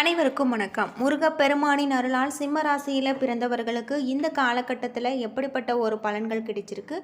அனைவருக்கும் வணக்கம். முருகப்பெருமானின் அருளால் சிம்ம ராசியில் பிறந்தவர்களுக்கு இந்த காலகட்டத்தில் எப்படிப்பட்ட ஒரு பலன்கள் கிடைச்சிருக்கு?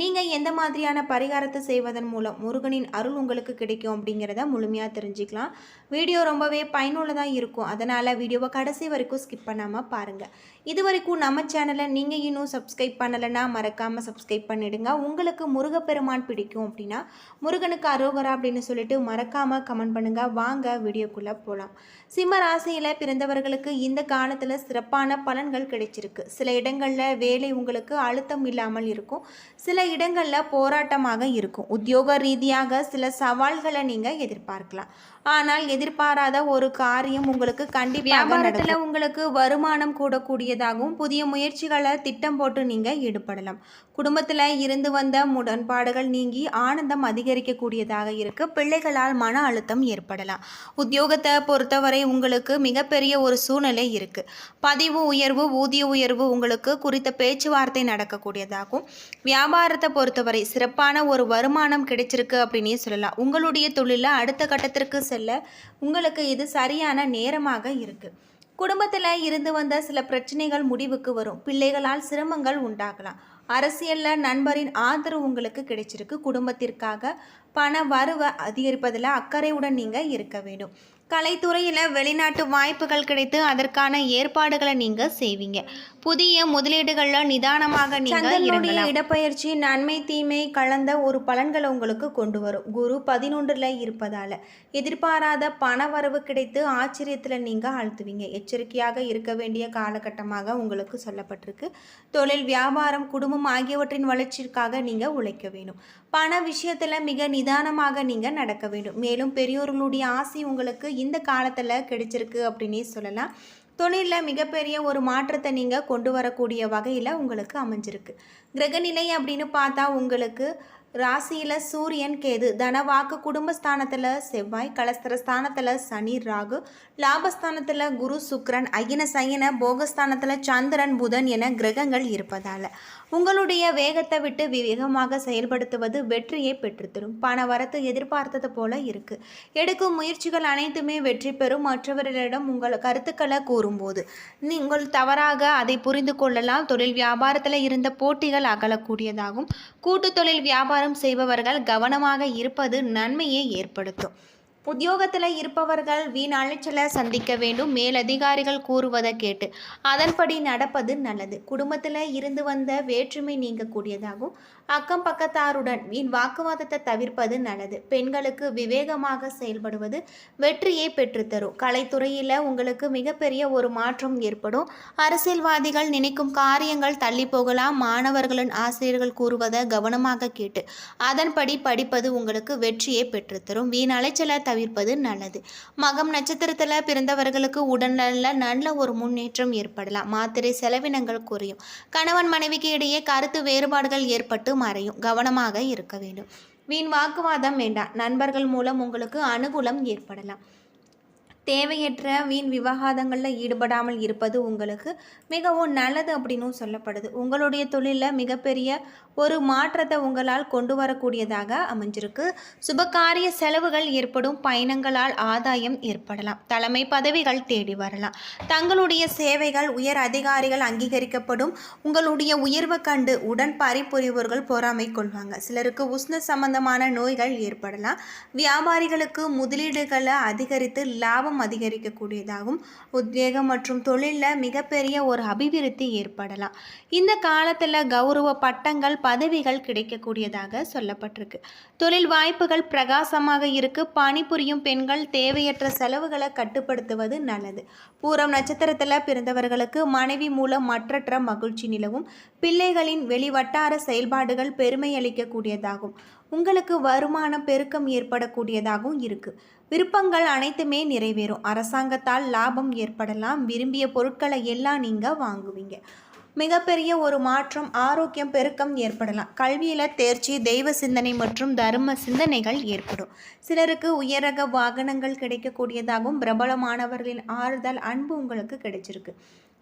நீங்கள் எந்த மாதிரியான பரிகாரத்தை செய்வதன் மூலம் முருகனின் அருள் உங்களுக்கு கிடைக்கும் அப்படிங்கிறத முழுமையாக தெரிஞ்சுக்கலாம். வீடியோ ரொம்பவே பயனுள்ளதாக இருக்கும். அதனால் வீடியோவை கடைசி வரைக்கும் ஸ்கிப் பண்ணாமல் பாருங்கள் இது வரைக்கும் நம்ம சேனலை நீங்கள் இன்னும் சப்ஸ்கிரைப் பண்ணலைன்னா மறக்காமல் சப்ஸ்கிரைப் பண்ணிடுங்க. உங்களுக்கு முருகப்பெருமான் பிடிக்கும் அப்படின்னா முருகனுக்கு அரோகரா அப்படின்னு சொல்லிட்டு மறக்காமல் கமெண்ட் பண்ணுங்கள் வாங்க வீடியோக்குள்ளே போகலாம் சிம்ம ராசியில் பிறந்தவர்களுக்கு இந்த காலத்தில் சிறப்பான பலன்கள் கிடைச்சிருக்கு. சில இடங்களில் வேலை உங்களுக்கு அழுத்தம் இல்லாமல் இருக்கும். சில இடங்களில் போராட்டமாக இருக்கும். உத்தியோக ரீதியாக சில சவால்களை நீங்கள் எதிர்பார்க்கலாம். ஆனால் எதிர்பாராத ஒரு காரியம் உங்களுக்கு கண்டிப்பாக வியாபாரத்தில் உங்களுக்கு வருமானம் கூடக்கூடியதாகவும் புதிய முயற்சிகளை திட்டம் போட்டு நீங்கள் ஈடுபடலாம். குடும்பத்தில் இருந்து வந்த முரண்பாடுகள் நீங்கி ஆனந்தம் அதிகரிக்கக்கூடியதாக இருக்கு. பிள்ளைகளால் மன அழுத்தம் ஏற்படலாம். உத்தியோகத்தை பொறுத்தவரை உங்களுக்கு மிகப்பெரிய ஒரு சூழ்நிலை இருக்கு. பதிவு உயர்வு ஊதிய உயர்வு உங்களுக்கு குறித்த பேச்சுவார்த்தை நடக்கக்கூடியதாகும். வியாபாரத்தை பொறுத்தவரை சிறப்பான ஒரு வருமானம் கிடைச்சிருக்கு அப்படின்னே சொல்லலாம். உங்களுடைய தொழிலில் அடுத்த கட்டத்திற்கு செல்ல உங்களுக்கு இது சரியான நேரமாக இருக்குது குடும்பத்தில் இருந்து வந்த சில பிரச்சனைகள் முடிவுக்கு வரும். பிள்ளைகளால் சிரமங்கள் உண்டாகலாம். அரசியலில் நண்பரின் ஆதரவு உங்களுக்கு கிடைச்சிருக்கு. குடும்பத்திற்காக பண வரவை அதிகரிப்பதில் அக்கறையுடன் நீங்கள் இருக்க வேண்டும். கலைத்துறையில் வெளிநாட்டு வாய்ப்புகள் கிடைத்து அதற்கான ஏற்பாடுகளை நீங்கள் செய்வீங்க. புதிய முதலீடுகளில் நிதானமாக நீங்கள் இடப்பெயர்ச்சி நன்மை தீமை கலந்த ஒரு பலன்களை உங்களுக்கு கொண்டு வரும். குரு பதினொன்றில் இருப்பதால். எதிர்பாராத பண வரவு கிடைத்து ஆச்சரியத்தில் நீங்கள் ஆழ்த்துவீங்க. எச்சரிக்கையாக இருக்க வேண்டிய காலகட்டமாக உங்களுக்கு சொல்லப்பட்டிருக்கு. தொழில் வியாபாரம் குடும்பம் ஆகியவற்றின் வளர்ச்சிக்காக நீங்கள் உழைக்க வேண்டும் பண விஷயத்தில் மிக நிதானமாக நீங்கள் நடக்க வேண்டும். மேலும் பெரியோர்களுடைய ஆசை உங்களுக்கு இந்த காலத்தில் கிடைச்சிருக்கு அப்படின்னே சொல்லலாம். தொழிலில் மிகப்பெரிய ஒரு மாற்றத்தை நீங்கள் கொண்டு வரக்கூடிய வகையில் உங்களுக்கு அமைஞ்சிருக்கு. கிரகநிலை அப்படின்னு பார்த்தா உங்களுக்கு ராசியில் சூரியன் கேது தனவாக்கு குடும்பஸ்தானத்தில் செவ்வாய் கலஸ்தர ஸ்தானத்தில் சனி ராகு லாபஸ்தானத்தில் குரு சுக்ரன் அகின சயன போகஸ்தானத்தில் சந்திரன் புதன் என கிரகங்கள் இருப்பதால். உங்களுடைய வேகத்தை விட்டு விவேகமாக செயல்படுத்துவது வெற்றியை பெற்றுத்தரும். பண வரத்து எதிர்பார்த்தது போல இருக்கு. எடுக்கும் முயற்சிகள் அனைத்துமே வெற்றி பெறும் மற்றவர்களிடம் உங்கள் கருத்துக்களை கூறும்போது நீங்கள் தவறாக அதை புரிந்து கொள்ளலாம். தொழில் வியாபாரத்தில் இருந்த போட்டிகள் அகலக்கூடியதாகும். கூட்டு தொழில் வியாபாரம் செய்பவர்கள் கவனமாக இருப்பது நன்மையை ஏற்படுத்தும். உத்தியோகத்தில் இருப்பவர்கள் வீண் அலைச்சலை சந்திக்க வேண்டும். மேலதிகாரிகள் கூறுவதை கேட்டு அதன்படி நடப்பது நல்லது. குடும்பத்தில் இருந்து வந்த வேற்றுமை நீங்கக்கூடியதாகும். அக்கம் பக்கத்தாருடன் வீண் வாக்குவாதத்தை தவிர்ப்பது நல்லது. பெண்களுக்கு விவேகமாக செயல்படுவது வெற்றியை பெற்றுத்தரும். கலைத்துறையில் உங்களுக்கு மிகப்பெரிய ஒரு மாற்றம் ஏற்படும். அரசியல்வாதிகள் நினைக்கும் காரியங்கள் தள்ளி போகலாம். மாணவர்களின் ஆசிரியர்கள் கூறுவதை கவனமாக கேட்டு அதன்படி படிப்பது உங்களுக்கு வெற்றியை பெற்றுத்தரும். வீண் அலைச்சலை தவிர்ப்பது நல்லது. மகம் நட்சத்திரத்தில் பிறந்தவர்களுக்கு உடல்நல நல்ல ஒரு முன்னேற்றம் ஏற்படலாம். மாத்திரை செலவினங்கள் குறையும். கணவன் மனைவிக்கு இடையே கருத்து வேறுபாடுகள் ஏற்பட்டு மறையும். கவனமாக இருக்க வேண்டும். வீண் வாக்குவாதம் வேண்டாம். நண்பர்கள் மூலம் உங்களுக்கு அனுகூலம் ஏற்படலாம். தேவையற்ற வீண் விவகாரங்களில் ஈடுபடாமல் இருப்பது உங்களுக்கு மிகவும் நல்லது அப்படின்னும் சொல்லப்படுது. உங்களுடைய தொழிலில் மிகப்பெரிய ஒரு மாற்றத்தை உங்களால் கொண்டு வரக்கூடியதாக அமைஞ்சிருக்கு. சுபகாரிய செலவுகள் ஏற்படும் பயணங்களால் ஆதாயம் ஏற்படலாம். தலைமை பதவிகள் தேடி வரலாம். தங்களுடைய சேவைகள் உயர் அதிகாரிகள் அங்கீகரிக்கப்படும். உங்களுடைய உயர்வை கண்டு உடன் பரிபுரிவோர்கள் பொறாமை கொள்வாங்க. சிலருக்கு உஷ்ண சம்பந்தமான நோய்கள் ஏற்படலாம். வியாபாரிகளுக்கு முதலீடுகளை அதிகரித்து லாபம் லாபம் அதிகரிக்கக்கூடியதாகும் உத்வேகம் மற்றும் தொழிலில் மிகப்பெரிய ஒரு அபிவிருத்தி ஏற்படலாம். இந்த காலத்தில் கௌரவ பட்டங்கள் பதவிகள் கிடைக்கக்கூடியதாக சொல்லப்பட்டிருக்கு. தொழில் வாய்ப்புகள் பிரகாசமாக இருக்கு. பணிபுரியும் பெண்கள் தேவையற்ற செலவுகளை கட்டுப்படுத்துவது நல்லது. பூரம் நட்சத்திரத்தில் பிறந்தவர்களுக்கு மனைவி மூலம் மற்றற்ற மகிழ்ச்சி நிலவும். பிள்ளைகளின் வெளிவட்டார செயல்பாடுகள் பெருமை அளிக்கக்கூடியதாகும். உங்களுக்கு வருமான பெருக்கம் ஏற்படக்கூடியதாகவும் இருக்குது விருப்பங்கள் அனைத்துமே நிறைவேறும். அரசாங்கத்தால் லாபம் ஏற்படலாம். விரும்பிய பொருட்களை எல்லாம் நீங்கள் வாங்குவீங்க. மிகப்பெரிய ஒரு மாற்றம் ஆரோக்கியம் பெருக்கம் ஏற்படலாம். கல்வியில் தேர்ச்சி தெய்வ சிந்தனை மற்றும் தர்ம சிந்தனைகள் ஏற்படும். சிலருக்கு உயரக வாகனங்கள் கிடைக்கக்கூடியதாகவும் பிரபலமானவர்களின் ஆறுதல் அன்பு உங்களுக்கு கிடைச்சிருக்கு.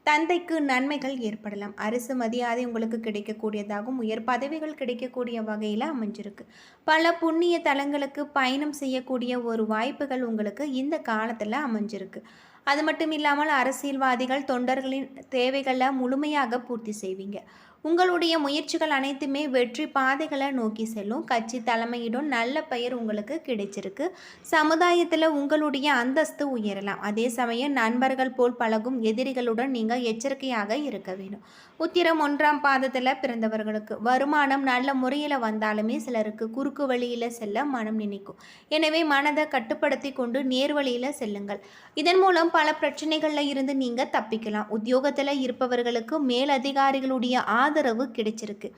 தந்தைக்கு நன்மைகள் ஏற்படலாம். அரசு மரியாதை உங்களுக்கு கிடைக்கக்கூடியதாகவும் உயர் பதவிகள் கிடைக்கக்கூடிய வகையில் அமைஞ்சிருக்கு. பல புண்ணிய தலங்களுக்கு பயணம் செய்யக்கூடிய ஒரு வாய்ப்புகள் உங்களுக்கு இந்த காலத்தில் அமைஞ்சிருக்கு. அது மட்டும் இல்லாமல் அரசியல்வாதிகள் தொண்டர்களின் தேவைகளை முழுமையாக பூர்த்தி செய்வீங்க. உங்களுடைய முயற்சிகள் அனைத்துமே வெற்றி பாதைகளை நோக்கி செல்லும். கட்சி தலைமையிடம் நல்ல பெயர் உங்களுக்கு கிடைச்சிருக்கு. சமுதாயத்தில் உங்களுடைய அந்தஸ்து உயரலாம். அதே சமயம் நண்பர்கள் போல் பழகும் எதிரிகளுடன் நீங்கள் எச்சரிக்கையாக இருக்க வேண்டும். உத்திரம் ஒன்றாம் பாதத்தில் பிறந்தவர்களுக்கு வருமானம் நல்ல முறையில் வந்தாலுமே சிலருக்கு குறுக்கு வழியில் செல்ல மனம் நினைக்கும். எனவே மனதை கட்டுப்படுத்தி கொண்டு நேர்வழியில் செல்லுங்கள். இதன் மூலம் பல பிரச்சனைகளில் இருந்து நீங்கள் தப்பிக்கலாம். உத்தியோகத்தில் இருப்பவர்களுக்கு மேலதிகாரிகளுடைய ஆதரவு கிடைச்சிருக்கு.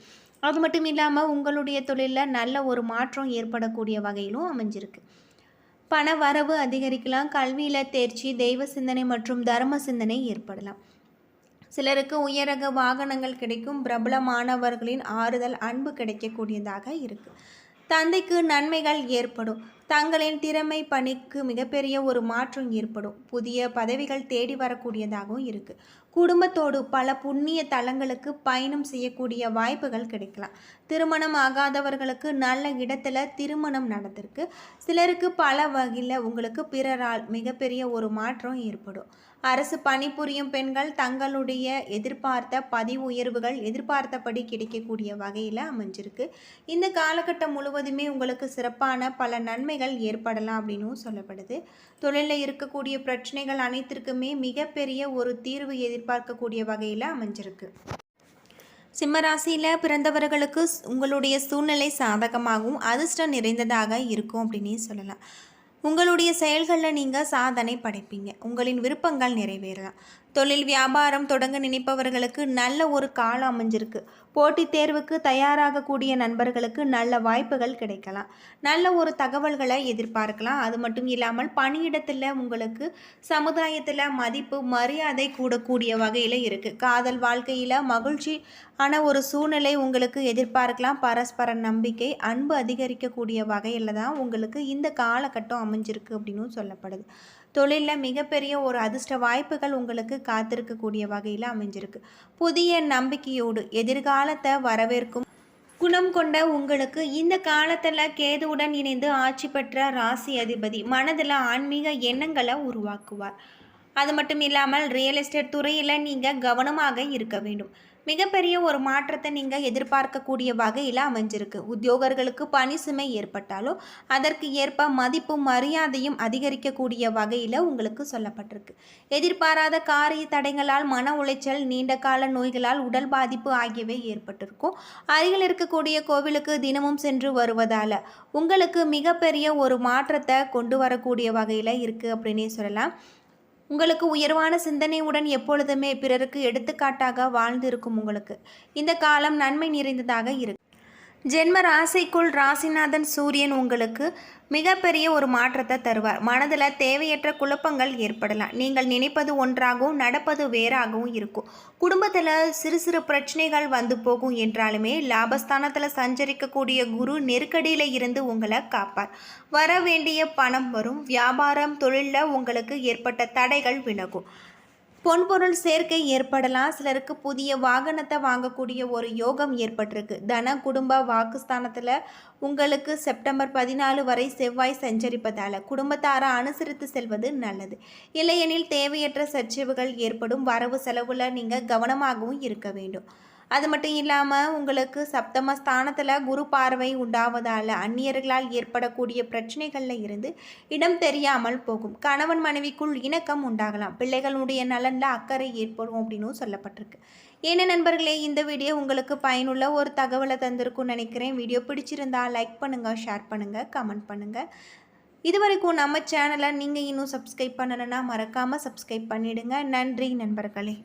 அது மட்டும் இல்லாமல் உங்களுடைய தொழிலில் நல்ல ஒரு மாற்றம் ஏற்படக்கூடிய வகையிலும் அமைஞ்சிருக்கு. பண வரவு அதிகரிக்கலாம். கல்வியில் தேர்ச்சி தெய்வ சிந்தனை மற்றும் தர்ம சிந்தனை ஏற்படலாம். சிலருக்கு உயரக வாகனங்கள் கிடைக்கும். பிரபலமானவர்களின் ஆறுதல் அன்பு கிடைக்கக்கூடியதாக இருக்குது தந்தைக்கு நன்மைகள் ஏற்படும். தங்களின் திறமை பணிக்கு மிகப்பெரிய ஒரு மாற்றம் ஏற்படும். புதிய பதவிகள் தேடி வரக்கூடியதாகவும் இருக்குது குடும்பத்தோடு பல புண்ணிய தலங்களுக்கு பயணம் செய்யக்கூடிய வாய்ப்புகள் கிடைக்கலாம். திருமணம் ஆகாதவர்களுக்கு நல்ல இடத்துல திருமணம் நடந்திருக்கு. சிலருக்கு பல வகையில் உங்களுக்கு பிறரால் மிகப்பெரிய ஒரு மாற்றம் ஏற்படும். அரசு பணிபுரியும் பெண்கள் தங்களுடைய எதிர்பார்த்த பதிவு உயர்வுகள் எதிர்பார்த்தபடி கிடைக்கக்கூடிய வகையில் அமைஞ்சிருக்கு. இந்த காலகட்டம் முழுவதுமே உங்களுக்கு சிறப்பான பல நன்மைகள் ஏற்படலாம் அப்படின்னும் சொல்லப்படுது. தொழிலில் இருக்கக்கூடிய பிரச்சனைகள் அனைத்திற்குமே மிகப்பெரிய ஒரு தீர்வு எதிர்பார்க்கக்கூடிய வகையில் அமைஞ்சிருக்கு. சிம்மராசியில் பிறந்தவர்களுக்கு உங்களுடைய சூழ்நிலை சாதகமாகவும் அதிர்ஷ்டம் நிறைந்ததாக இருக்கும் அப்படின்னே சொல்லலாம். உங்களுடைய செயல்களில் நீங்கள் சாதனை படைப்பீங்க. உங்களின் விருப்பங்கள் நிறைவேறலாம். தொழில் வியாபாரம் தொடங்க நினைப்பவர்களுக்கு நல்ல ஒரு காலம் அமைஞ்சிருக்கு. போட்டித் தேர்வுக்கு தயாராகக்கூடிய நண்பர்களுக்கு நல்ல வாய்ப்புகள் கிடைக்கலாம். நல்ல ஒரு தகவல்களை எதிர்பார்க்கலாம். அது மட்டும் இல்லாமல் பணியிடத்தில் உங்களுக்கு சமுதாயத்தில் மதிப்பு மரியாதை கூடக்கூடிய வகையில் இருக்குது காதல் வாழ்க்கையில் மகிழ்ச்சி ஆன ஒரு சூழ்நிலை உங்களுக்கு எதிர்பார்க்கலாம். பரஸ்பர நம்பிக்கை அன்பு அதிகரிக்கக்கூடிய வகையில் தான் உங்களுக்கு இந்த காலகட்டம் அமைஞ்சிருக்கு அப்படின்னு சொல்லப்படுது. தொழிலில் மிகப்பெரிய ஒரு அதிர்ஷ்ட வாய்ப்புகள் உங்களுக்கு காத்திருக்கக்கூடிய வகையில் அமைஞ்சிருக்கு. புதிய நம்பிக்கையோடு எதிர்காலத்தை வரவேற்கும் குணம் கொண்ட உங்களுக்கு இந்த காலத்தில் கேதுவுடன் இணைந்து ஆட்சி பெற்ற ராசி அதிபதி மனதில் ஆன்மீக எண்ணங்களை உருவாக்குவார். அது மட்டும் இல்லாமல் ரியல் எஸ்டேட் துறையில் நீங்கள் கவனமாக இருக்க வேண்டும். மிகப்பெரிய ஒரு மாற்றத்தை நீங்கள் எதிர்பார்க்கக்கூடிய வகையில் அமைஞ்சிருக்கு. உத்தியோகர்களுக்கு பணி சுமை ஏற்பட்டாலும் அதற்கு ஏற்ப மதிப்பும் மரியாதையும் அதிகரிக்கக்கூடிய வகையில் உங்களுக்கு சொல்லப்பட்டிருக்கு. எதிர்பாராத காரிய தடைகளால் மன உளைச்சல் நீண்ட கால நோய்களால் உடல் பாதிப்பு ஆகியவை ஏற்பட்டிருக்கும். அருகில் இருக்கக்கூடிய கோவிலுக்கு தினமும் சென்று வருவதால் உங்களுக்கு மிகப்பெரிய ஒரு மாற்றத்தை கொண்டு வரக்கூடிய வகையில் இருக்குது அப்படின்னே சொல்லலாம். உங்களுக்கு உயர்வான சிந்தனையுடன் எப்பொழுதுமே பிறருக்கு எடுத்துக்காட்டாக வாழ்ந்திருக்கும் உங்களுக்கு. இந்த காலம் நன்மை நிறைந்ததாக இருக்கு. ஜென்ம ராசிக்குள் ராசிநாதன் சூரியன் உங்களுக்கு மிகப்பெரிய ஒரு மாற்றத்தை தருவார். மனதில் தேவையற்ற குழப்பங்கள் ஏற்படலாம். நீங்கள் நினைப்பது ஒன்றாகவும் நடப்பது வேறாகவும் இருக்கும். குடும்பத்தில் சிறு சிறு பிரச்சனைகள் வந்து போகும் என்றாலுமே லாபஸ்தானத்தில் சஞ்சரிக்கக்கூடிய குரு நெருக்கடியில் இருந்து உங்களை காப்பார். வர வேண்டிய பணம் வரும். வியாபாரம் தொழிலில் உங்களுக்கு ஏற்பட்ட தடைகள் விலகும். பொன்பொருள் சேர்க்கை ஏற்படலாம். சிலருக்கு புதிய வாகனத்தை வாங்கக்கூடிய ஒரு யோகம் ஏற்பட்டிருக்கு. தன குடும்ப வாக்குஸ்தானத்தில் உங்களுக்கு செப்டம்பர் பதினாலு வரை செவ்வாய் சஞ்சரிப்பதால் குடும்பத்தாரை அனுசரித்து செல்வது நல்லது. இல்லையெனில் தேவையற்ற சர்ச்சைவுகள் ஏற்படும். வரவு செலவில் நீங்கள் கவனமாகவும் இருக்க வேண்டும். அது மட்டும் இல்லாமல் உங்களுக்கு சப்தம ஸ்தானத்தில் குரு பார்வை உண்டாவதால் அந்நியர்களால் ஏற்படக்கூடிய பிரச்சனைகளில் இருந்து இடம் தெரியாமல் போகும். கணவன் மனைவிக்குள் இணக்கம் உண்டாகலாம். பிள்ளைகளுடைய நலனில் அக்கறை ஏற்படும் அப்படின்னு சொல்லப்பட்டிருக்கு. என்ன நண்பர்களே இந்த வீடியோ உங்களுக்கு பயனுள்ள ஒரு தகவலை தந்திருக்கும்னு நினைக்கிறேன். வீடியோ பிடிச்சிருந்தா லைக் பண்ணுங்கள் ஷேர் பண்ணுங்கள் கமெண்ட் பண்ணுங்கள் இது வரைக்கும் நம்ம சேனலை நீங்கள் இன்னும் சப்ஸ்கிரைப் பண்ணலைன்னா மறக்காமல் சப்ஸ்கிரைப் பண்ணிவிடுங்க நன்றி நண்பர்களே.